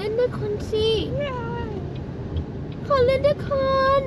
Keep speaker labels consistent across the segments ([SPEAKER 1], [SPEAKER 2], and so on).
[SPEAKER 1] เล่นด้วยคนสิขอเล่นด้วยคน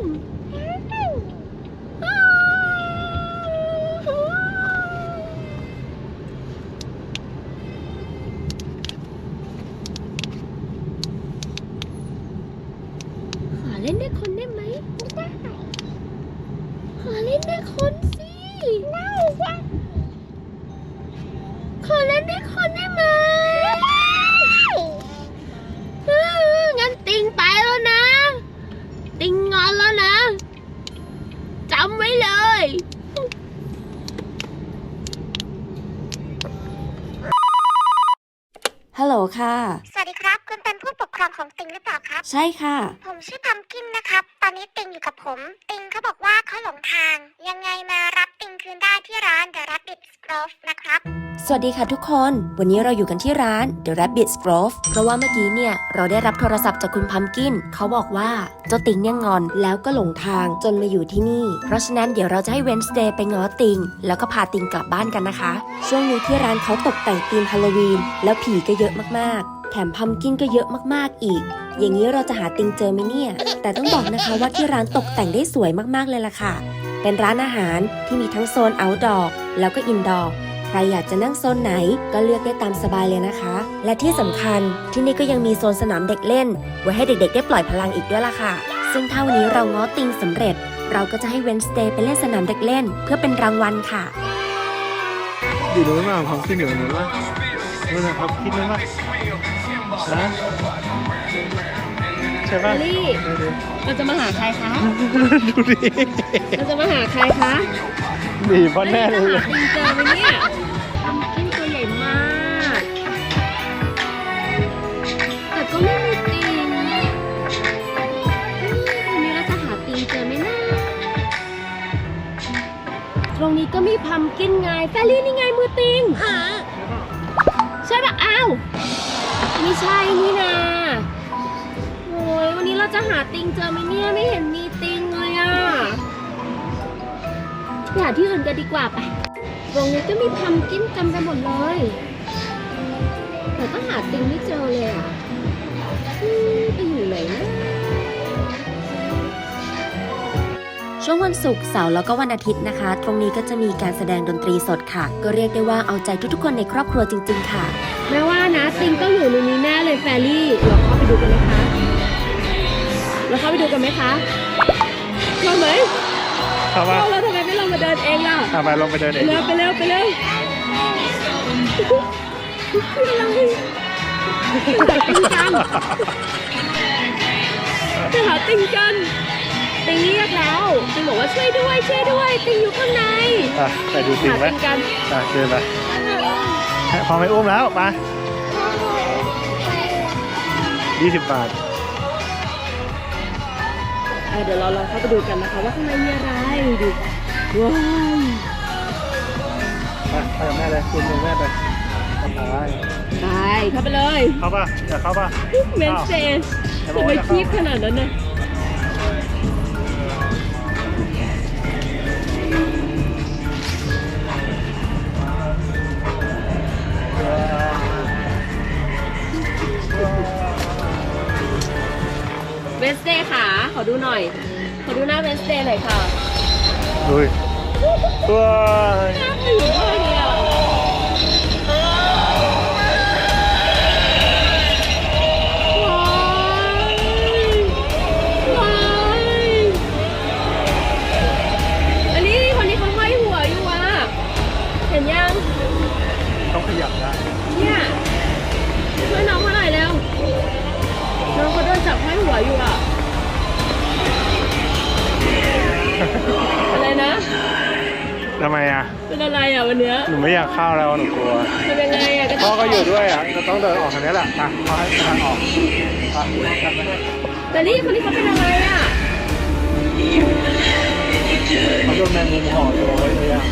[SPEAKER 2] ใช่ค่ะ
[SPEAKER 3] ผมชื่อพัมกินนะครับ ตอนนี้ติงอยู่กับผม ติงเขาบอกว่าเขาหลงทาง ยังไงมารับติงคืนได้ที่ร้าน The Rabbit Grove นะครับ
[SPEAKER 2] สวัสดีค่ะทุกคน วันนี้เราอยู่กันที่ร้าน The Rabbit's Grove เพราะว่าเมื่อกี้เนี่ย เราได้รับโทรศัพท์จากคุณพัมกิน เขาบอกว่าเจ้าติงเนี่ยงอนแล้วก็หลงทางจนมาอยู่ที่นี่ เพราะฉะนั้นเดี๋ยวเราจะให้เวนสเดย์ไปง้อติง แล้วก็พาติงกลับบ้านกันนะคะ ช่วงนี้ที่ร้านเขาตกแต่งธีมฮาโลวีนแล้วผีก็เยอะมากๆ แถมพัมกินก็เยอะมากๆอีก อย่างนี้เราจะหาติงเจอไหมเนี่ย แต่ต้องบอกนะคะว่าที่ร้านตกแต่งได้สวยมากๆเลยล่ะค่ะ เป็นร้านอาหารที่มีทั้งโซน outdoor แล้วก็ indoor ใครอยากจะนั่งโซนไหนก็เลือกได้ตามสบายเลยนะคะ และที่สำคัญที่นี่ก็ยังมีโซนสนามเด็กเล่น ไว้ให้เด็กๆ ได้ปล่อยพลังอีกด้วยล่ะค่ะ ซึ่งถ้าวันนี้เราง้อติงสำเร็จ เราก็จะให้เวนสเ a ย์ไปเล่นสนามเด็กเล่น เพื่อเป็นรางวัลค่ะ
[SPEAKER 4] อยู่นู้นมาความคิดอยู่นู้นว่านู้นนะครับคิดนู้นว่า นะใช่ป่ะ
[SPEAKER 1] ลี่
[SPEAKER 4] ดูดิ
[SPEAKER 1] เราจะมาหาใครคะ
[SPEAKER 4] ดูดิ
[SPEAKER 1] เราจะมาหาใครคะ
[SPEAKER 4] ดีเพราะแน่เลย
[SPEAKER 1] จะหาติงเจอไหมเนี่ยทำขึ้นตัวใหญ่มาก แต่ก็ไม่มีติงอืมวันนี้เราจะหาติงเจอไหมนะ ตรงนี้ก็มีพัมกินไงแฟรี่นี่ไงมือติง ใช่ปะอ้าว ไม่ใช่นี่นาโอ้ยวันนี้เราจะหาติงเจอไหมเนี่ยไม่เห็นมีติงเลยอะไปหาที่อื่นกันดีกว่าไปตรงนี้ก็มีพัมกินกันไปหมดเลย แต่ก็หาติงไม่เจอเลยอะอืมไปอยู่ไหนนะ
[SPEAKER 2] ช่วงวันศุกร์เสาร์แล้วก็วันอาทิตย์นะคะ ตรงนี้ก็จะมีการแสดงดนตรีสดค่ะ ก็เรียกได้ว่าเอาใจทุกๆคนในครอบครัวจริง ๆ ค่ะ
[SPEAKER 1] แม่ว่านะติงต้องอยู่ในนี้แน่เลยแฟรี่เราเข้าไปดูกันไหมคะเราเข้าไปดูกันไหมคะชอบไหม
[SPEAKER 4] เข้า
[SPEAKER 1] ช
[SPEAKER 4] ป่ะ
[SPEAKER 1] อบแล้วทำไมไม่ลงมาเดินเองล่ะ
[SPEAKER 4] อะไปลงไปเดิน
[SPEAKER 1] ไป
[SPEAKER 4] เอง
[SPEAKER 1] เร็วไปเร็วไปเร็วคืออะไรจะติงกันจะหาติงกัน ติงเรียกแล้วติงบอกว่าช่วยด้วยช่วยด้วยติงอยู่ข้างใน
[SPEAKER 4] อะไปดูจริง
[SPEAKER 1] หา
[SPEAKER 4] ไหม
[SPEAKER 1] ติงกัน
[SPEAKER 4] อะเดินไปพอไม่อุ้มแล้วไปยี่สิบบาท
[SPEAKER 1] อะเดี๋ยวเราลองเข้าไปดูกันนะคะว่าข้างในมีอะไรดูว้าว
[SPEAKER 4] ไปไปกับแม่เลยคุณมึงแม่ไปไป
[SPEAKER 1] ไปเข้าไปเลย
[SPEAKER 4] เข้าป่ะอยากเข้าป่ะ
[SPEAKER 1] เวนเซนทำไมคีบขนาดนั้นน่ะ สเดย์ค่ะ ขอดูหน่อย ขอดูหน้าเวนสเดย์หน่อยค่ะ
[SPEAKER 4] ดูดิว้าย
[SPEAKER 1] หน้าผิวมากเลย อะไรอะวันเนี้ย
[SPEAKER 4] หนูไม่อยากเข้าแล้วหนูกลัว
[SPEAKER 1] ทำยังไงอะก็
[SPEAKER 4] พ่อก็อยู่ด้วยอะจะต้องเดินออกทางนี้แหละอะเขาให้ทางออกอะกลับไปให้
[SPEAKER 1] แต่นี่คนนี้เขาเป็นอะไรอะ
[SPEAKER 4] เขาโดนแมงมุมห่อตัวไว้เลยอะ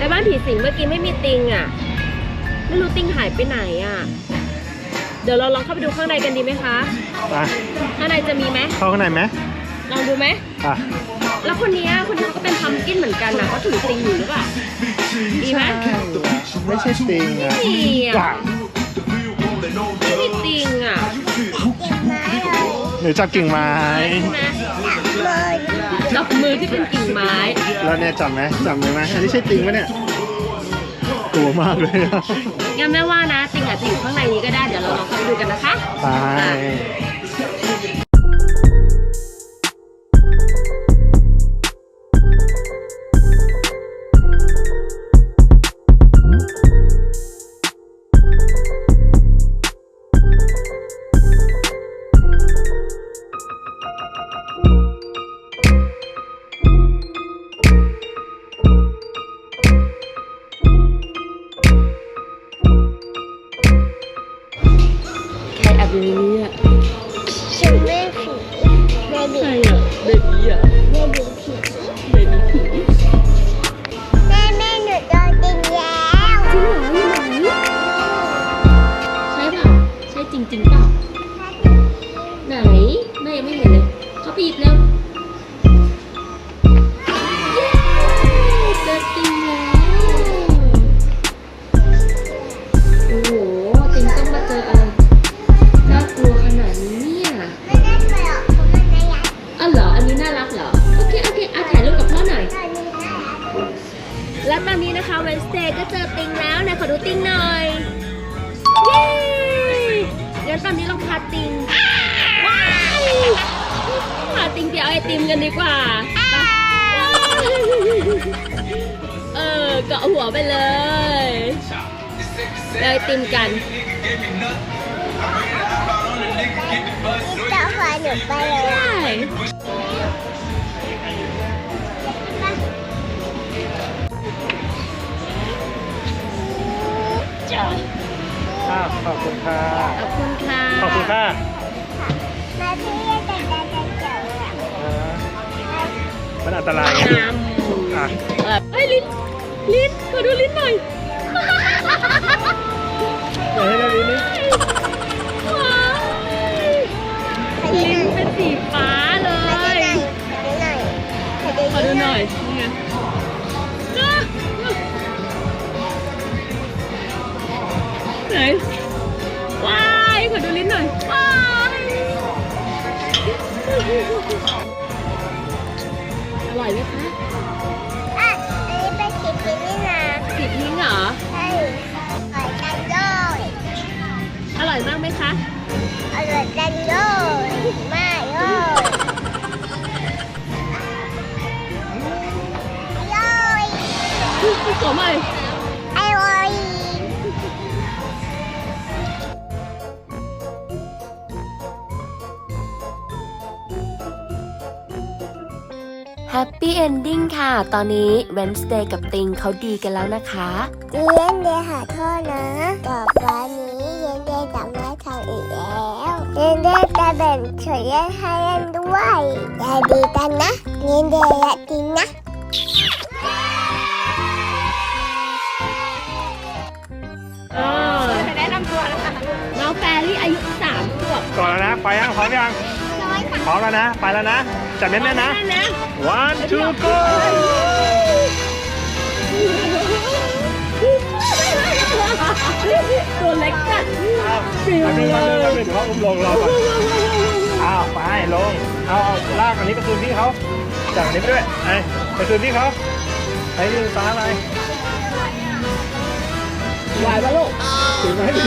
[SPEAKER 1] สิเมื่อกี้ไม่มีติงอะ ไม่รู้ติงหายไปไหนอะ เดี๋ยวเราลองเข้าไปดูข้างในกันดีไหมคะ
[SPEAKER 4] ไป
[SPEAKER 1] ข้างในจะมีไหม
[SPEAKER 4] เข้าข้างในไหม
[SPEAKER 1] ลองดูไหม
[SPEAKER 4] อะ
[SPEAKER 1] แล้วคนเนี้ยคนนี้ก็เป็นพัมกินเหมือนกันนะเขาถือติงอยู่หรือเปล่า ดีไหม
[SPEAKER 4] ไม่ใช่ติงอะ
[SPEAKER 1] ไม่มีอะ
[SPEAKER 4] จ้ะ
[SPEAKER 1] ไม่มีติงอะ
[SPEAKER 4] หรือจับกิ่งไม้
[SPEAKER 1] ใช่ไหม จับมือที่เป็นกิ่งไม้
[SPEAKER 4] แล้วเนี่ยจับไหมจับเลยไหมอันนี้ใช่ติงไหมเนี่ยกลัวมากเลยอะ
[SPEAKER 1] งั้นแม่ว่านะติงอาจจะอยู่ข้างในนี้ก็ได้ เดี๋ยวเราลองเข้าไปดูกันนะคะ
[SPEAKER 4] ไป
[SPEAKER 1] ใค เออเกาะหัวไปเลยไปเอาไอติมกัน
[SPEAKER 3] จะพาหนูไปเลย
[SPEAKER 1] ใช่
[SPEAKER 4] อ้าวขอบคุณค่ะ
[SPEAKER 1] ขอบคุณค่ะ
[SPEAKER 4] ขอบคุณค่ะ
[SPEAKER 3] มาพี่จะจะจะเจออะ
[SPEAKER 4] เออมันอันตรายไง
[SPEAKER 1] น้ำ
[SPEAKER 4] อะ
[SPEAKER 1] เออเฮ้ยลิ้น ลิ้นขอดูลิ้นหน่อย
[SPEAKER 4] เดี๋ยวให้เราดูนี่
[SPEAKER 1] ว้าวลิ้นเป็นสีฟ้าเล
[SPEAKER 3] ขอดู
[SPEAKER 1] ย
[SPEAKER 3] หน่อยขอดูหน่อยขอดู
[SPEAKER 1] ขอดู
[SPEAKER 3] ห
[SPEAKER 1] ห
[SPEAKER 3] น่
[SPEAKER 1] น่
[SPEAKER 3] อ
[SPEAKER 1] อยยนี่ไงอะไหนว้ายขอดูลิ้นหน่อยว้ายอร่อยไหมคะ
[SPEAKER 3] อ
[SPEAKER 1] ร่อ
[SPEAKER 3] ยจังเลย
[SPEAKER 1] มาก
[SPEAKER 3] เลยอร่อย
[SPEAKER 1] ขอใหม่
[SPEAKER 3] อร่อย
[SPEAKER 2] แฮปปี้เอนดิ้งค่ะ ตอนนี้ Wednesday กับติงเขาดีกันแล้วนะคะ
[SPEAKER 3] เย็นเดย์ขอโทษนะ ต่อไปนี้เย็นเดย์ จะไม่ทำอีกแล้วเย็นเดย์จะแบ่งส่วนเล่นให้เล่นด้วยอย่าดีกันนะเย็นเดย์อย่ากินนะ
[SPEAKER 1] เออแนะนำตัวนะคะน้องแฟรี่อายุสามขวบ
[SPEAKER 4] ก่อนแล้วนะไปยังพร้อมยังพร้อมแล้วนะ ไปแล้วนะจับเน้นๆนะ
[SPEAKER 1] นะ
[SPEAKER 4] one two go
[SPEAKER 1] ตัวเล็ก จัด
[SPEAKER 4] อ้าวอันนี้มันเลยถือว่าอุ้มลงรอก่อนอ้าวไปลงเอาเอาลากอันนี้ไปคืนพี่เขาจับอันนี้ไปด้วยไปไปคืนพี่เขาไปยืนฟ้าไป
[SPEAKER 1] ไหวปะลูก
[SPEAKER 4] ถือมาให้ดี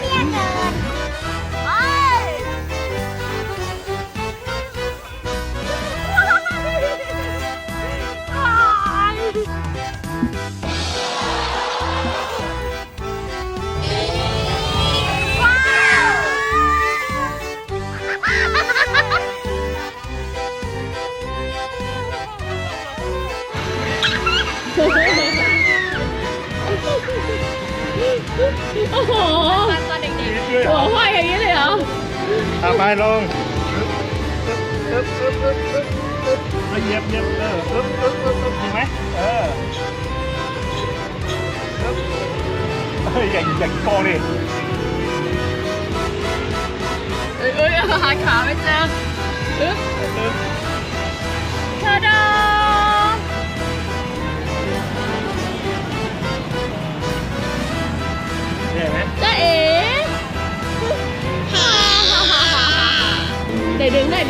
[SPEAKER 3] เปี้ยเกิน
[SPEAKER 1] ล
[SPEAKER 4] งอึ๊บอึ๊บอึ๊บอึ๊บอึ๊บเอาเหยียบเหยียบเอออึ๊บอึ๊บอึ๊บอึ๊บเห็นไหมเอออึ๊บเฮ้ยอย่าอย่าโกงดิ
[SPEAKER 1] เอ้ยเอ้ยหาขาไม่เจออึ๊บอึ๊บชาดา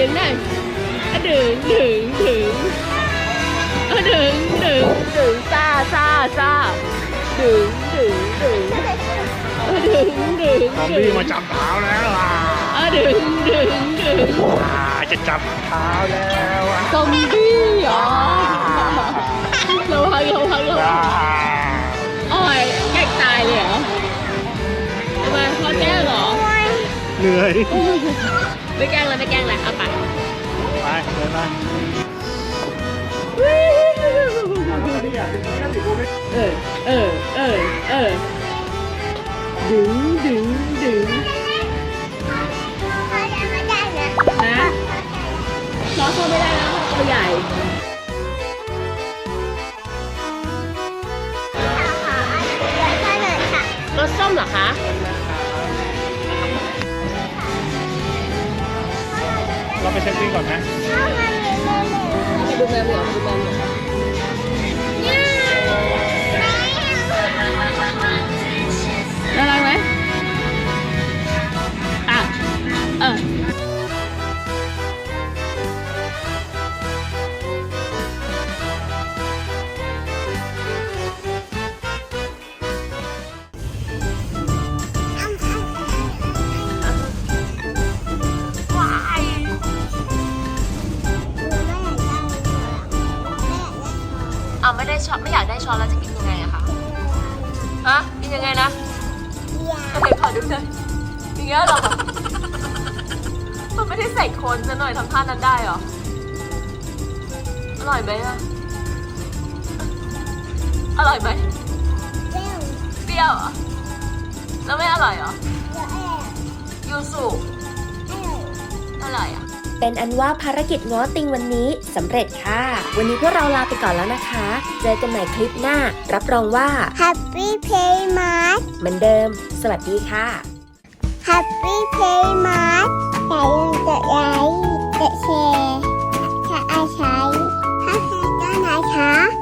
[SPEAKER 1] ดึงไหนดึงไหนอะดึงดึงดึงอะดึงดึงดึงซ่าซ่าซ่าดึงดึงดึงอะดึงดึง
[SPEAKER 4] ซอมบี้มาจับเท้าแล้วอะ
[SPEAKER 1] อะดึงดึงดึง
[SPEAKER 4] อ่าจะจับเท้าแล้วอะ
[SPEAKER 1] ซอมบี้เหรอระวังระวังระวั
[SPEAKER 4] อ่าง
[SPEAKER 1] โอ้ยแกล้งตายเลยเหรอทำไมพอแกล้งเหรอ
[SPEAKER 4] เหนื่อย
[SPEAKER 1] ไม่แกล้งเลยไม่แกล้งเลยเอาไป
[SPEAKER 4] ไปเดินมา
[SPEAKER 1] เออ เออ เออ เออ ดึงดึงดึง
[SPEAKER 3] นะ
[SPEAKER 1] ล้อเข้าไม่ได้แล้วเพราะตัวใหญ่
[SPEAKER 3] เร
[SPEAKER 1] ถส้มเหรอคะ
[SPEAKER 4] ไปเช็คบินก่อนนะ
[SPEAKER 3] พ่อมามีมือหนึ่ง
[SPEAKER 1] ไปดูแมวเหมียวดูแมวเหมียว ไม่ได้ช้อนไม่อยากได้ช้อนแล้วจะกินยังไงอะคะฮะกินยังไงนะเดี๋ยวขอดูหน่อยอย่างเงี้ยเหรอมันไม่ได้ใส่โคนซะหน่อยทำท่านั้นได้เหรออร่อยไหมอะอร่อยไหมเปรี้ยวเหรอแล้วไม่อร่อยเหรอยูสุอร่อยอะ
[SPEAKER 2] เป็นอันว่าภารกิจง้อติงวันนี้สำเร็จค่ะ วันนี้พวกเราลาไปก่อนแล้วนะคะ เจอกันใหม่คลิปหน้า รับรองว่า
[SPEAKER 3] Happy Play Mart
[SPEAKER 2] เหมือนเดิม สวัสดีค่ะ
[SPEAKER 3] Happy Play Mart อย่าลืมกดไลค์กดแชร์ถ้อาศัยถ้าใครก็นะคะ